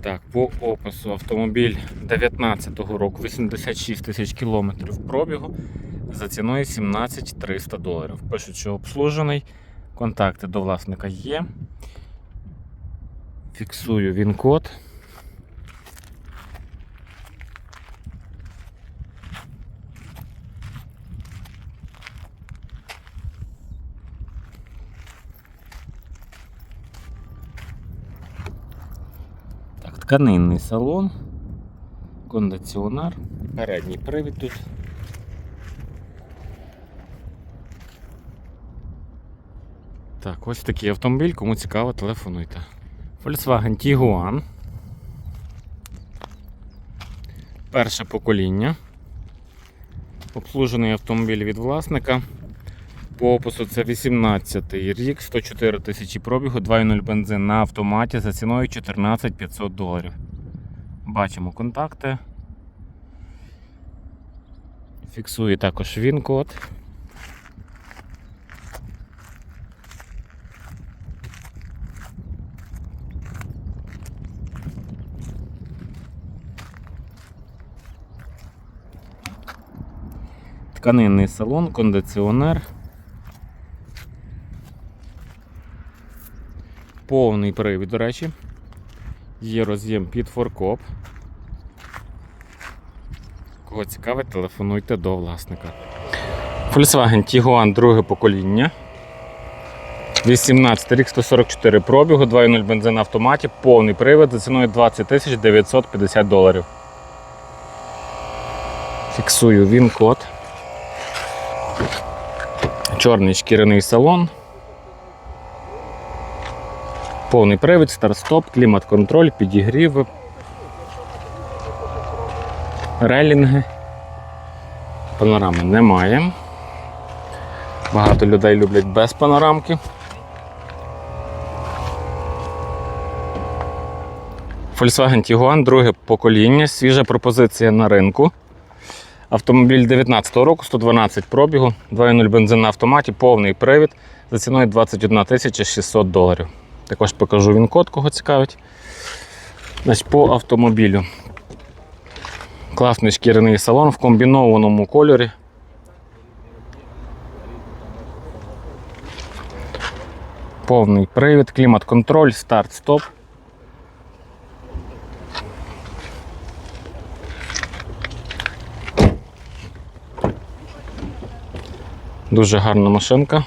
Так, по опису автомобіль 19-го року, 86 тисяч кілометрів пробігу за ціною 17 300 доларів. Пишуть, що обслужений, контакти до власника є. Фіксую він код. Тканинний салон, кондиціонер, передній привід тут. Так, ось такий автомобіль, кому цікаво, телефонуйте. Volkswagen Tiguan. Перше покоління. Обслужений автомобіль від власника. По опису це 18 рік, 104 тисячі пробігу, 2.0 бензин на автоматі за ціною 14 500 доларів. Бачимо контакти. Фіксує також він-код. Тканинний салон, кондиціонер. Повний привід, до речі. Є роз'єм під форкоп. Кого цікавить, телефонуйте до власника. Volkswagen Tiguan друге покоління. 18 рік 144 пробігу, 2.0 бензин на автоматі, повний привід за ціною 20 тисяч 950 доларів. Фіксую він код. Чорний шкіряний салон. Повний привід, старт-стоп, клімат-контроль, підігрів, релінги. Панорами немає. Багато людей люблять без панорамки. Volkswagen Tiguan, друге покоління, свіжа пропозиція на ринку. Автомобіль 19 року, 112 пробігу, 2.0 бензин на автоматі, повний привід за ціною 21 600 доларів. Також покажу він код, кого цікавить. Значить, По автомобілю. Класний шкіряний салон в комбінованому кольорі. Повний привід, клімат-контроль, старт-стоп. Дуже гарна машинка.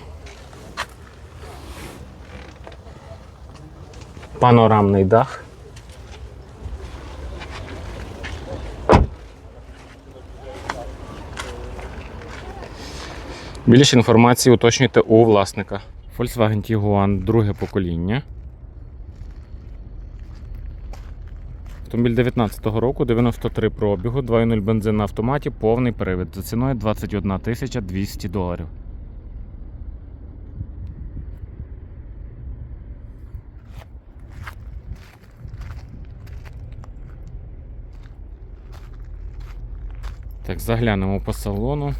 Панорамний дах. Більше інформації уточнюйте у власника. Volkswagen Tiguan друге покоління. Автомобіль 19-го року, 93 пробігу, 2.0 бензин на автоматі, повний привід за ціною 21 200 доларів. Так, заглянемо по салону.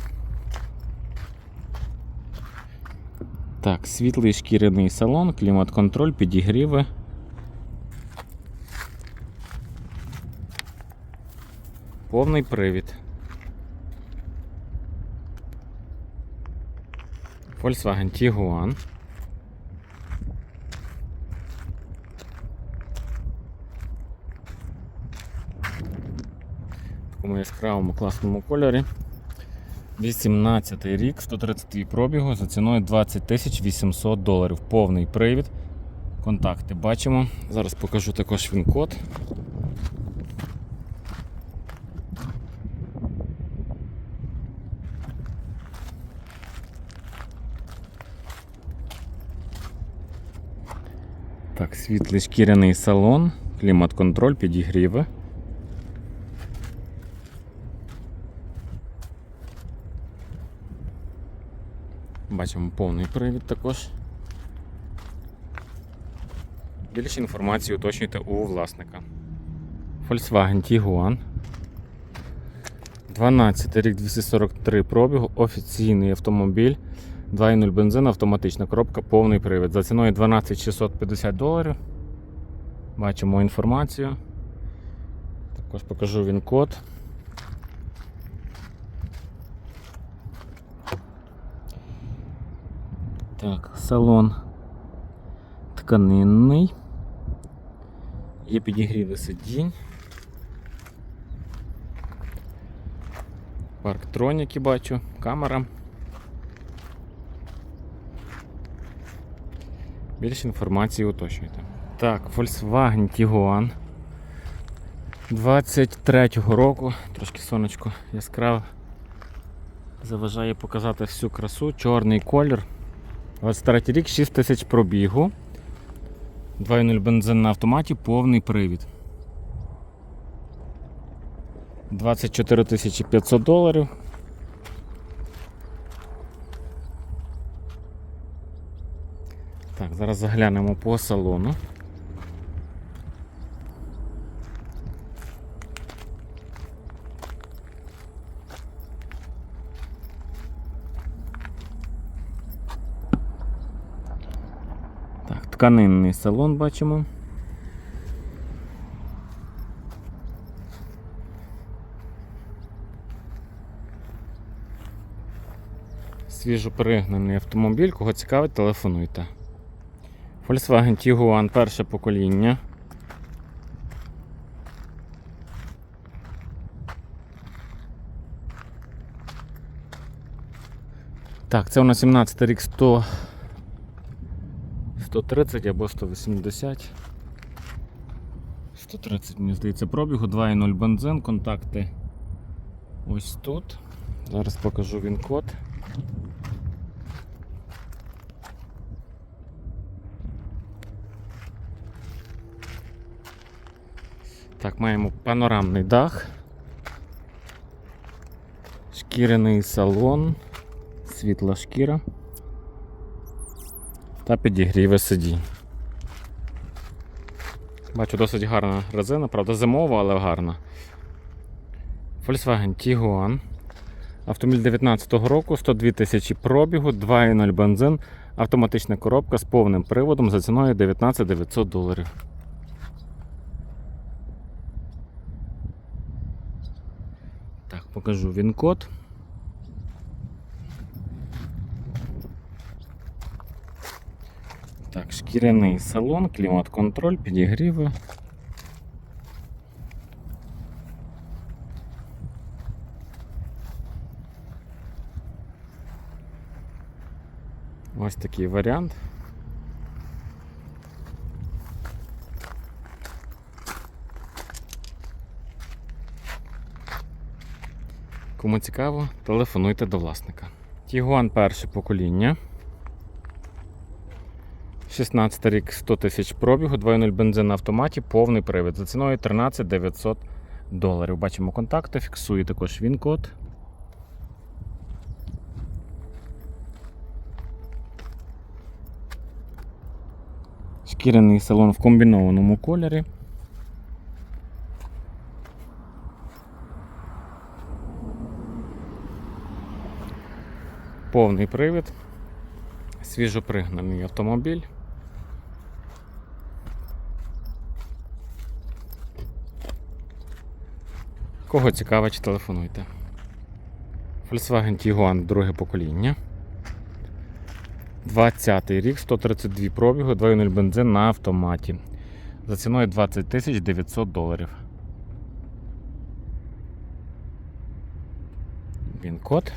Так, світлий шкіряний салон, клімат-контроль, підігріви. Повний привід. Volkswagen Tiguan. Такому яскравому класному кольорі. 18 рік, 132 пробігу за ціною 20 тисяч 800 доларів. Повний привід. Контакти бачимо. Зараз покажу також він-код. Так, світлий шкіряний салон, клімат-контроль, підігріви. Бачимо повний привід також. Більше інформації уточнюйте у власника. Volkswagen Tiguan. 12 рік 243 пробігу, офіційний автомобіль. 2.0 бензин, автоматична коробка, повний привід. За ціною 12 650 доларів. Бачимо інформацію. Також покажу він код. Так, салон тканинний. Є підігріви сидінь. Парктроніки бачу, камера. Більше інформації уточнюйте. Так, Volkswagen Tiguan 23-го року, трошки сонечко яскраве. Заважає показати всю красу, чорний колір. 23 рік, 6 тисяч пробігу. 2.0 бензин на автоматі, повний привід. 24 тисячі 500 доларів. Так, зараз заглянемо по салону. Так, тканинний салон бачимо. Свіжоперегнаний автомобіль, кого цікавить, телефонуйте. Volkswagen Tiguan перше покоління. Так, це у нас 17 рік 100 130 або 180. 130, мені здається, пробігу, 2.0 бензин, контакти ось тут. Зараз покажу він код. Так, маємо панорамний дах, шкіряний салон, світла шкіра та підігріви сидінь. Бачу досить гарна резина, правда зимова, але гарна. Volkswagen Tiguan. Автомобіль 19-го року, 102 тисячі пробігу, 2.0 бензин, автоматична коробка з повним приводом за ціною 19 900 доларів. Так, покажу він код. Так, шкіряний салон, клімат-контроль, підігріви. Ось такий варіант. Кому цікаво, телефонуйте до власника. Тігуан перше покоління. 16 рік 100 тисяч пробігу, 2.0 бензин на автоматі, повний привід. За ціною 13 900 доларів. Бачимо контакти, фіксує також він код. Шкіряний салон в комбінованому кольорі. Повний привід, свіжопригнаний автомобіль. Кого цікавить, телефонуйте. Volkswagen Tiguan друге покоління. 20 рік, 132 пробігу, 2.0 бензин на автоматі. За ціною 20 тисяч 900 доларів. Він-код.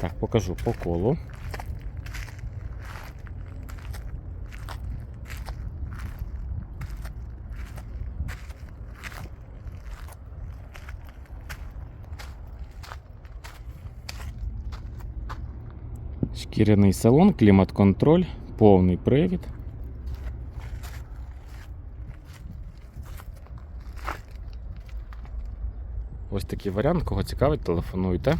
Так, покажу по колу. Шкіряний салон, клімат-контроль, повний привід. Ось такий варіант. Кого цікавить, телефонуйте.